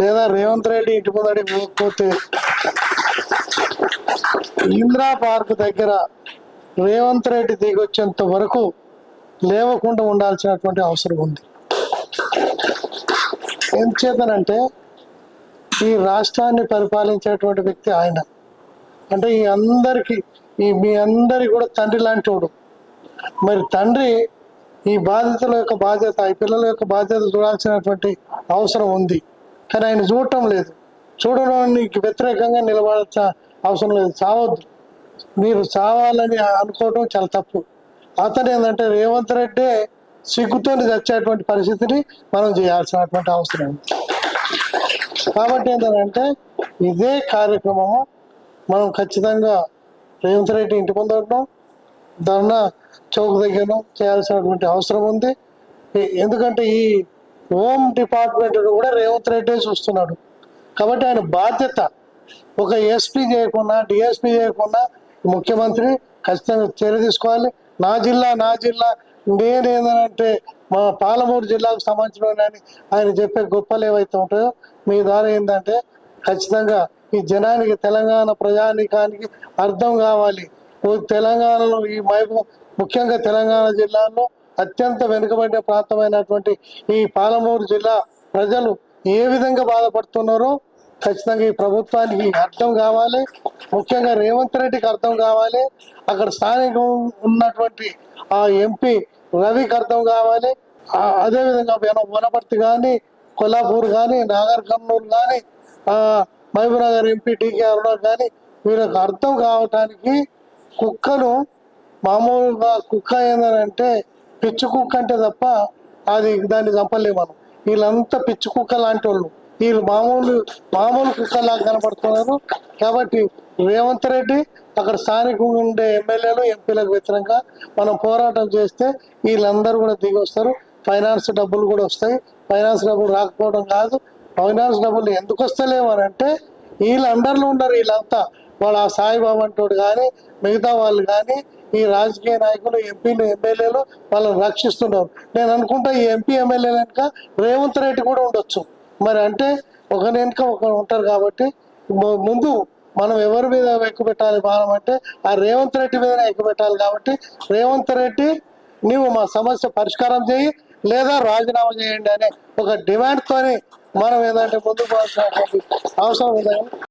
లేదా రేవంత్ రెడ్డి ఇంటి ముందడి పోకపోతే ఇందిరా పార్క్ దగ్గర రేవంత్ రెడ్డి దిగొచ్చేంత వరకు లేవకుండా ఉండాల్సినటువంటి అవసరం ఉంది. ఎంచేతనంటే ఈ రాష్ట్రాన్ని పరిపాలించేటువంటి వ్యక్తి ఆయన. అంటే ఈ అందరికి ఈ మీ అందరి కూడా తండ్రి లాంటివాడు మరి తండ్రి ఈ బాధితుల యొక్క బాధ్యత ఈ పిల్లల యొక్క బాధ్యత చూడాల్సినటువంటి అవసరం ఉంది. కానీ ఆయన చూడటం లేదు. చూడడానికి వ్యతిరేకంగా నిలబడాల్సిన అవసరం లేదు. చావద్దు. మీరు చావాలని అనుకోవడం చాలా తప్పు. అతను ఏంటంటే రేవంత్ రెడ్డి సిగ్గుతో తెచ్చేటువంటి పరిస్థితిని మనం చేయాల్సినటువంటి అవసరం ఉంది. కాబట్టి ఏంటంటే ఇదే కార్యక్రమము మనం ఖచ్చితంగా రేవంత్ రెడ్డి ఇంటి ముందు ఉండడం ధర్నా చౌక్ దగ్గర చేయాల్సినటువంటి అవసరం ఉంది. ఎందుకంటే ఈ హోమ్ డిపార్ట్మెంట్ కూడా రేవంత్ రెడ్డి చూస్తున్నాడు. కాబట్టి ఆయన బాధ్యత ఒక ఎస్పీ చేయకుండా డిఎస్పీ చేయకుండా ముఖ్యమంత్రి ఖచ్చితంగా చర్య తీసుకోవాలి. నా జిల్లా నా జిల్లా నేనేందంటే మా పాలమూరు జిల్లాకు సంబంధించిన ఆయన చెప్పే గొప్పలు ఏవైతే ఉంటాయో మీ ద్వారా ఏంటంటే ఖచ్చితంగా ఈ జనానికి తెలంగాణ ప్రజానికానికి అర్థం కావాలి. ఓ తెలంగాణలో ఈ మైపు ముఖ్యంగా తెలంగాణ జిల్లాలో అత్యంత వెనుకబడిన ప్రాంతమైనటువంటి ఈ పాలమూరు జిల్లా ప్రజలు ఏ విధంగా బాధపడుతున్నారో ఖచ్చితంగా ఈ ప్రభుత్వానికి అర్థం కావాలి. ముఖ్యంగా రేవంత్ రెడ్డికి అర్థం కావాలి. అక్కడ స్థానిక ఉన్నటువంటి ఆ ఎంపీ రవికి అర్థం కావాలి. అదేవిధంగా వనపర్తి కానీ కొల్లాపూర్ కానీ నాగర్ కర్నూలు కానీ మహబూబ్నగర్ ఎంపీ టీకే అరుణ కానీ వీళ్ళకి అర్థం కావటానికి కుక్కను మామూలుగా కుక్క ఏంటంటే పిచ్చి కుక్క అంటే తప్ప అది దాన్ని చంపలే మనం. వీళ్ళంతా పిచ్చి కుక్క లాంటి వాళ్ళు వీళ్ళు మామూలు మామూలు కుక్కలాగా కనపడుతున్నారు కాబట్టి రేవంత్ రెడ్డి అక్కడ స్థానికంగా ఉండే ఎమ్మెల్యేలు ఎంపీలకు వ్యతిరేకంగా మనం పోరాటం చేస్తే వీళ్ళందరూ కూడా దిగి వస్తారు ఫైనాన్స్ డబ్బులు కూడా వస్తాయి. ఫైనాన్స్ డబ్బులు రాకపోవడం కాదు. ఫైనాన్స్ డబ్బులు ఎందుకు వస్తలేవు అని అంటే వీళ్ళ అండర్లో ఉన్నారు వీళ్ళంతా. వాళ్ళ ఆ అంటోడు కానీ మిగతా వాళ్ళు కానీ ఈ రాజకీయ నాయకులు ఎంపీలు ఎమ్మెల్యేలు వాళ్ళని రక్షిస్తున్నారు. నేను అనుకుంటా ఈ ఎంపీ ఎమ్మెల్యేలు వెనుక రేవంత్ రెడ్డి కూడా ఉండొచ్చు. మరి అంటే ఒకరి వెనుక ఒకరు ఉంటారు కాబట్టి ముందు మనం ఎవరి మీద ఎక్కువ పెట్టాలి బాణం అంటే ఆ రేవంత్ రెడ్డి మీదనే ఎక్కువ పెట్టాలి కాబట్టి రేవంత్ రెడ్డి నీవు మా సమస్య పరిష్కారం చేయి లేదా రాజీనామా చేయండి అనే ఒక డిమాండ్తోనే మనం ఏంటంటే ముందుకు అవసరం ఉందని